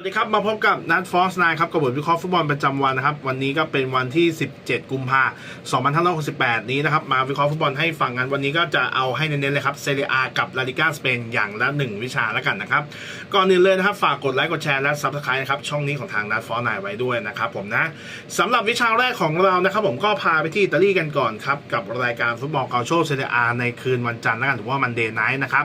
สวัสดีครับ มาพบกับนัทฟอสไนครับกับบทวิเคราะห์ฟุตบอลประจำวันนะครับ วันนี้ก็เป็นวันที่ 17 กุมภาพันธ์2568 นี้นะครับ มาวิเคราะห์ฟุตบอลให้ฟังกัน วันนี้ก็จะเอาให้เน้นๆเลยครับเซเรียอากับลาลิก้าสเปนอย่างละ 1 วิชาแล้วกันนะครับ ก่อนอื่นเลยนะครับ ฝากกดไลค์กดแชร์และซับสไครต์นะครับ ช่องนี้ของทางนัทฟอสไนไว้ด้วยนะครับผมนะสำหรับวิชาแรกของเรานะครับผมก็พาไปที่อิตาลีกันก่อนครับกับรายการฟุตบอลเกาโชเซเรียอาในคืนวันจันทร์แล้วกันถือว่ามันเดย์ไนท์นะครับ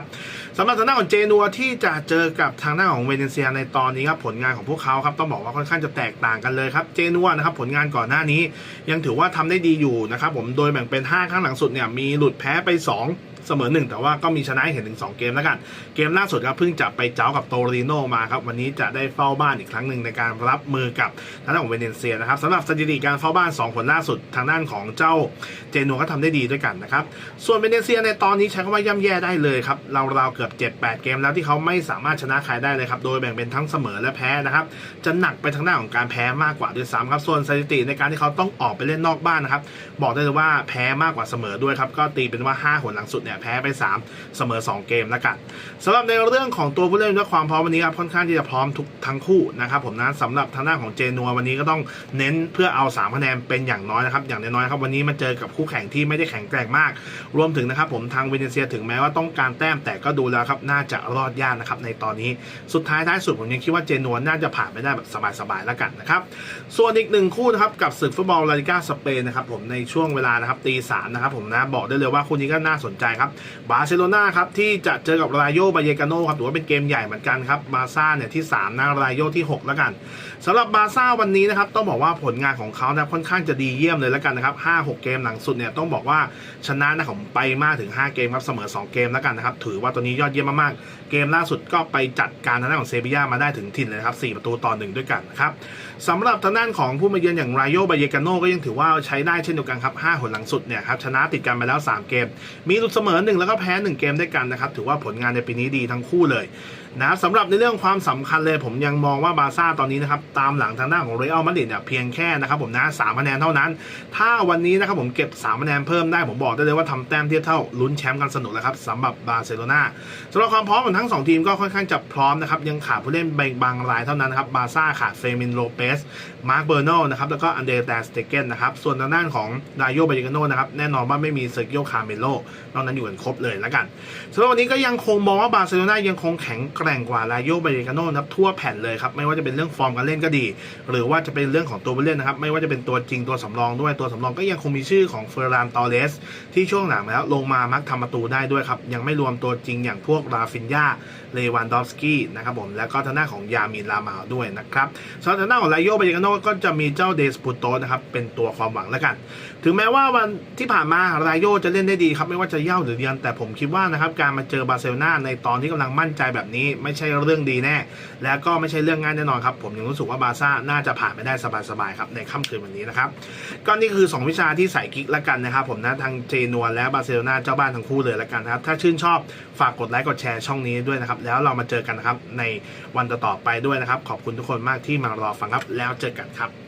สำหรับทางด้านของเจนัวที่จะเจอกับทางด้านของเวเนเซียในตอนนี้ครับผลงานของพวกเขาครับต้องบอกว่าค่อนข้างจะแตกต่างกันเลยครับเจนัวนะครับผลงานก่อนหน้านี้ ยังถือว่าทำได้ดีอยู่นะครับผมโดยแบ่งเป็น5ข้างหลังสุดเนี่ยมีหลุดแพ้ไป 2 เสมอหนึ่งแต่ว่าก็มีชนะให้เห็นถึง 2 เกมแล้วกัน เกมล่าสุดครับเพิ่งจะไปเจ้ากับโตริโนมาครับวันนี้จะได้เฝ้าบ้านอีกครั้งหนึ่งในการรับมือกับทางด้านของเวเนเซียนะครับสำหรับสถิติการเฝ้าบ้าน 2 ผลล่าสุดทางด้านของเจ้าเจนัวก็ทำได้ดีด้วยกันนะครับส่วนเวเนเซียในตอนนี้ใช้คำว่าย่ำแย่ได้เลยครับราวๆเกือบ 7-8 เกมแล้วที่เขาไม่สามารถชนะใครได้เลยครับโดยแบ่งเป็นทั้งเสมอและแพ้นะครับจะหนักไปทางด้านของการแพ้มากกว่าด้วยซ้ำครับส่วนสถิติในการที่เขาต้องออกไปเล่นนอกบ้านนะครับบอกได้เลยว่าแพ้มากกว่าเสมอด้วยครับก็ตีเป็นว่า 5 หนหลังสุดเนี่ยแพ้ไป 3 เสมอ 2 เกมแล้วกันสำหรับในเรื่องของตัวผู้เล่นและความพร้อมวันนี้ครับค่อนข้างที่จะพร้อมทุกทั้งคู่นะครับผมนะสำหรับทางด้านของเจนัววันนี้ก็ต้องเน้นเพื่อเอา3คะแนนเป็นอย่างน้อยนะครับอย่างน้อยๆครับวันนี้มาเจอกับคู่แข่งที่ไม่ได้แข็งแกร่งมาก รวมถึงนะครับผมทางเวเนเซียถึงแม้ว่าต้องการแต้มแต่ก็ดูแล้วครับน่าจะรอดยากนะครับในตอนนี้สุดท้ายท้ายสุดผมยังคิดว่าเจนัวน่าจะผ่านไปได้แบบสบายๆแล้วกันนะครับส่วนอีกหนึ่งคู่นะครับกับศึกฟุตบอลลาลิก้าสเปนนะครับผมในช่วงเวลานะครับตีสามนะครับผมนะบอกได้เลยว่าคู่นี้ก็น่าสนใจครับบาร์เซโลนาครับที่จะเจอกับรายโยบาเยกาโนครับถือว่าเป็นเกมใหญ่เหมือนกันครับบาซ่าเนี่ยที่3นะรายโยที่6แล้วกันสำหรับบาซ่าวันนี้นะครับต้องบอกว่าผลงานของเขานะค่อนข้างจะดีเยี่ยมเลยแล้วกันนะครับ5 6เกมหลังสุดเนี่ยต้องบอกว่าชนะนะผมไปมากถึง 5 เกมครับเสมอ 2 เกมแล้วกันนะครับถือว่าตัวนี้ยอดเยี่ยมมากๆ เกมล่าสุดก็ไปจัดการทางด้านของเซบียามาได้ถึงถิ่นเลยครับ4ประตูต่อหนึ่งด้วยกันนะครับสำหรับทางด้านของผู้มาเยือนอย่างรายโยบาเยกาโนก็ยังถือว่าใช้ได้เช่นเดียวกันครับ5หนหลังสุดเนี่ยครับชนะติดกันไปแล้ว 3 เกม มีหลุดเสมออ 1 แล้วก็แพ้ 1 เกมด้วยกันนะครับ ถือว่าผลงานในปีนี้ดีทั้งคู่เลย นะสำหรับในเรื่องความสำคัญเลยผมยังมองว่าบาร์ซ่าตอนนี้นะครับตามหลังทางด้านของเรอัลมาดริดเนี่ยเพียงแค่นะครับผมนะสามคะแนนเท่านั้น ถ้าวันนี้นะครับผมเก็บ3คะแนนเพิ่มได้ผมบอกได้เลยว่าทำแต้มเทียบเท่าลุ้นแชมป์กันสนุกแล้วครับสำหรับบาร์เซโลนาสำหรับความพร้อมของทั้ง 2 ทีมก็ค่อนข้างจะพร้อมนะครับยังขาดผู้เล่นบางรายเท่านั้นนะครับบาร์ซ่าขาดเฟมินโลเปสมาร์คเบอร์โนนะครับแล้วก็อันเดรแตสเตเกนนะครับส่วนทางด้านของดาโยบาเยกาโนนะครับแน่นอนว่าไม่มีเซอร์กิโอคาเมโลนอกนั้นอยู่กันครบเลยแล้วกันสำหรับวันนี้ก็ยังคงมองว่าบาร์เซโลนายังคงแข็งแกแร่งกว่าลาโยบาเยกาโนนะครับทั่วแผ่นเลยครับ ไม่ว่าจะเป็นเรื่องฟอร์มการเล่นก็ดี หรือว่าจะเป็นเรื่องของตัวผู้เล่นนะครับ ไม่ว่าจะเป็นตัวจริงตัวสำรองด้วยตัวสำรองก็ยังคงมีชื่อของเฟอร์รานตอเรสที่ช่วงหลังแล้วลงมามักทำประตูได้ด้วยครับ ยังไม่รวมตัวจริงอย่างพวกราฟินยาเลวันดอฟสกี้นะครับผมแล้วก็ทางด้าของยามินลามาด้วยนะครับส่วนทางด้าของลาโยบาเยกาโน่ก็จะมีเจ้าเดสปูโตนะครับเป็นตัวความหวังแล้วกัน ถึงแม้ว่าวันที่ผ่านมารายโยจะเล่นได้ดีครับไม่ว่าจะเย่าหรือเยือนแต่ผมคิดว่านะครับการมาเจอบาร์เซโลนาในตอนที่กำลังมั่นใจแบบนี้ไม่ใช่เรื่องดีแน่ และก็ไม่ใช่เรื่องง่ายแน่นอนครับ ผมยังรู้สึกว่าบาร์ซ่าน่าจะผ่านไปได้สบายๆครับในค่ำคืนวันนี้นะครับก็นี่คือ 2 วิชาที่ใส่กิ๊กละกันนะครับผมนะทางเจนัวและบาร์เซโลนาเจ้าบ้านทั้งคู่เลยละกันนะครับถ้าชื่นชอบฝากกดไลค์กดแชร์ช่องนี้ด้วยนะครับแล้วเรามาเจอกันนะครับในวันต่อๆไปด้วยนะครับ ขอบคุณทุกคนมากที่มารอฟังครับ แล้วเจอกันครับ